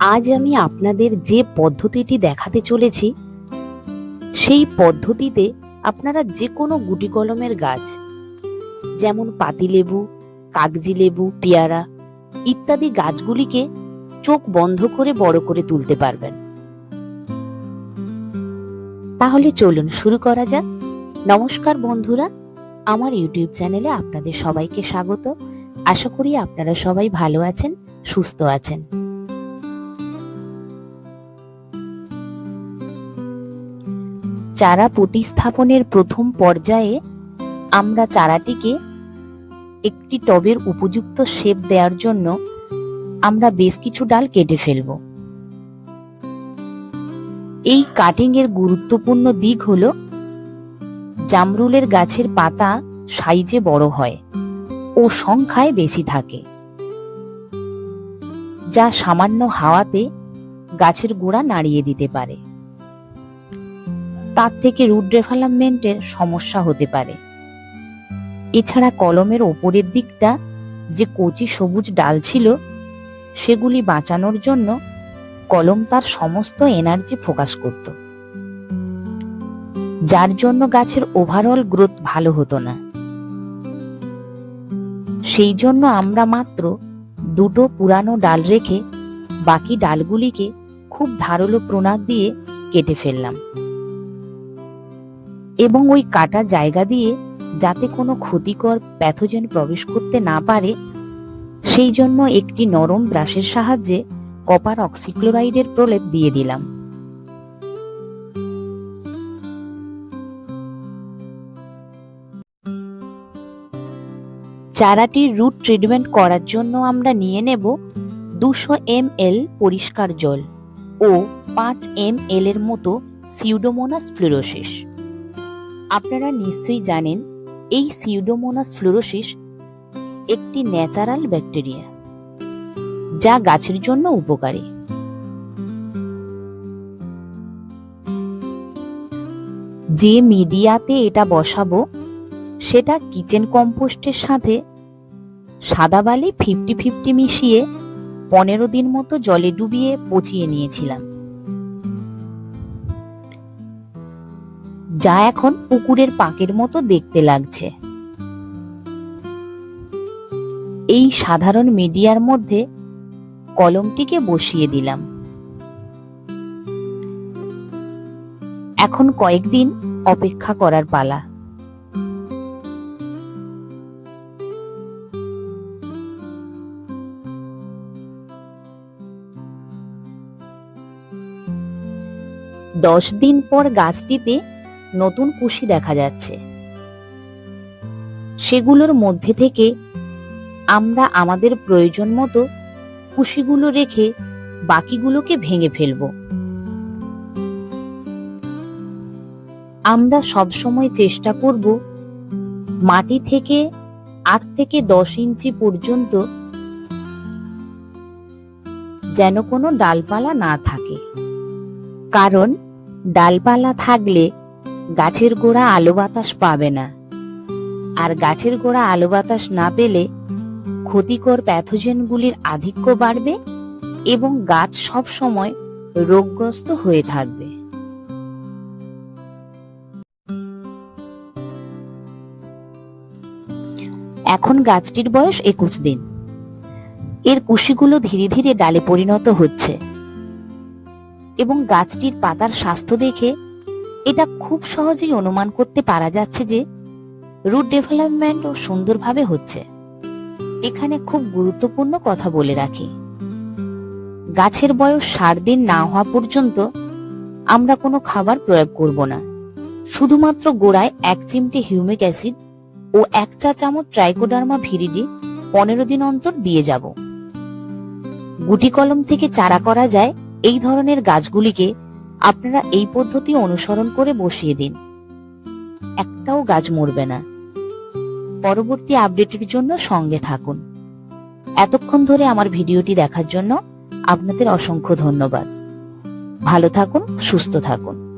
আজ আমি আপনাদের যে পদ্ধতিটি দেখাতে চলেছি, সেই পদ্ধতিতে আপনারা যে কোনো গুটি কলমের গাছ, যেমন পাতিলেবু কাগজি লেবু, পেয়ারা ইত্যাদি গাছগুলিকে চোখ বন্ধ করে বড় করে তুলতে পারবেন। তাহলে চলুন শুরু করা যাক। নমস্কার বন্ধুরা, আমার ইউটিউব চ্যানেলে আপনাদের সবাইকে স্বাগত। আশা করি আপনারা সবাই ভালো আছেন, সুস্থ আছেন। চারা প্রতিস্থাপনের প্রথম পর্যায়ে আমরা চারাটিকে একটি টবের উপযুক্ত শেপ দেওয়ার জন্য আমরা বেশ কিছু ডাল কেটে ফেলব। এই কাটিং এর গুরুত্বপূর্ণ দিক হল, জামরুলের গাছের পাতা সাইজে বড় হয় ও সংখ্যায় বেশি থাকে, যা সামান্য হাওয়াতে গাছের গোড়া নাড়িয়ে দিতে পারে। তার থেকে রুট ডেভেলপমেন্টের সমস্যা হতে পারে। এছাড়া কলমের ওপরের দিকটা যে কচি সবুজ ডাল ছিল, সেগুলি বাঁচানোর জন্য কলম তার সমস্ত এনার্জি ফোকাস করত। যার জন্য গাছের ওভারঅল গ্রোথ ভালো হতো না। সেই জন্য আমরা মাত্র দুটো পুরানো ডাল রেখে বাকি ডালগুলিকে খুব ধারালো প্রণাদ দিয়ে কেটে ফেললাম। এবং ওই কাটা জায়গা দিয়ে যাতে কোনো ক্ষতিকর প্যাথোজেন প্রবেশ করতে না পারে, সেই জন্য একটি নরম ব্রাশের সাহায্যে কপার অক্সিক্লোরাইডের প্রলেপ দিয়ে দিলাম। চারাটির রুট ট্রিটমেন্ট করার জন্য আমরা নিয়ে নেব দুশো এম এল পরিষ্কার জল ও পাঁচ এম এল এর মতো সিউডোমোনাস ফ্লুরোসিস। আপনারা নিশ্চয়ই জানেন, এই সিউডোমোনাস ফ্লোরোসিস একটি ন্যাচারাল ব্যাকটেরিয়া যা গাছের জন্য উপকারী। যে মিডিয়াতে এটা বসাবো, সেটা কিচেন কম্পোস্টের সাথে সাদা বালি ফিফটি ফিফটি মিশিয়ে পনেরো দিন মতো জলে ডুবিয়ে পচিয়ে নিয়েছিলাম। যা এখন পুকুরের পাকের মতো দেখতে লাগছে। এই সাধারণ মিডিয়ার মধ্যে কলমটিকে বসিয়ে দিলাম। এখন কয়েকদিন অপেক্ষা করার পালা। দশ দিন পর গাছটিতে নতুন কুশি দেখা যাচ্ছে। সেগুলোর মধ্যে থেকে আমরা আমাদের প্রয়োজন মতো কুশিগুলো রেখে বাকিগুলোকে ভেঙে ফেলব। আমরা সবসময় চেষ্টা করব মাটি থেকে আট থেকে দশ ইঞ্চি পর্যন্ত যেন কোনো ডালপালা না থাকে। কারণ ডালপালা থাকলে গাছের গোড়া আলো বাতাস পাবে না। আর গাছের গোড়া আলো বাতাস না পেলে ক্ষতিকর প্যাথোজেনগুলির আধিক্য বাড়বে এবং গাছ সব সময় রোগগ্রস্ত হয়ে থাকবে। এখন গাছটির বয়স একুশ দিন। এর কুশিগুলো ধীরে ধীরে ডালে পরিণত হচ্ছে। এবং গাছটির পাতার স্বাস্থ্য দেখে এটা খুব সহজেই অনুমান করতে পারা যাচ্ছে যে রুট ডেভেলপমেন্টও সুন্দরভাবে হচ্ছে। এখানে খুব গুরুত্বপূর্ণ কথা বলে রাখি। গাছের বয়স ষাট দিন না হওয়া পর্যন্ত আমরা কোনো খাবার প্রয়োগ করব না। শুধুমাত্র গোড়ায় এক চিমটে হিউমিক অ্যাসিড ও এক চা চামচ ট্রাইকোডার্মা ভিরিডি পনেরো দিন অন্তর দিয়ে যাব। গুটি কলম থেকে চারা করা যায় এই ধরনের গাছগুলিকে আপনারা এই পদ্ধতি অনুসরণ করে বসিয়ে দিন। একটাও গাছ মরবে না। পরবর্তী আপডেটের জন্য সঙ্গে থাকুন। এতক্ষণ ধরে আমার ভিডিওটি দেখার জন্য আপনাদের অসংখ্য ধন্যবাদ। ভালো থাকুন, সুস্থ থাকুন।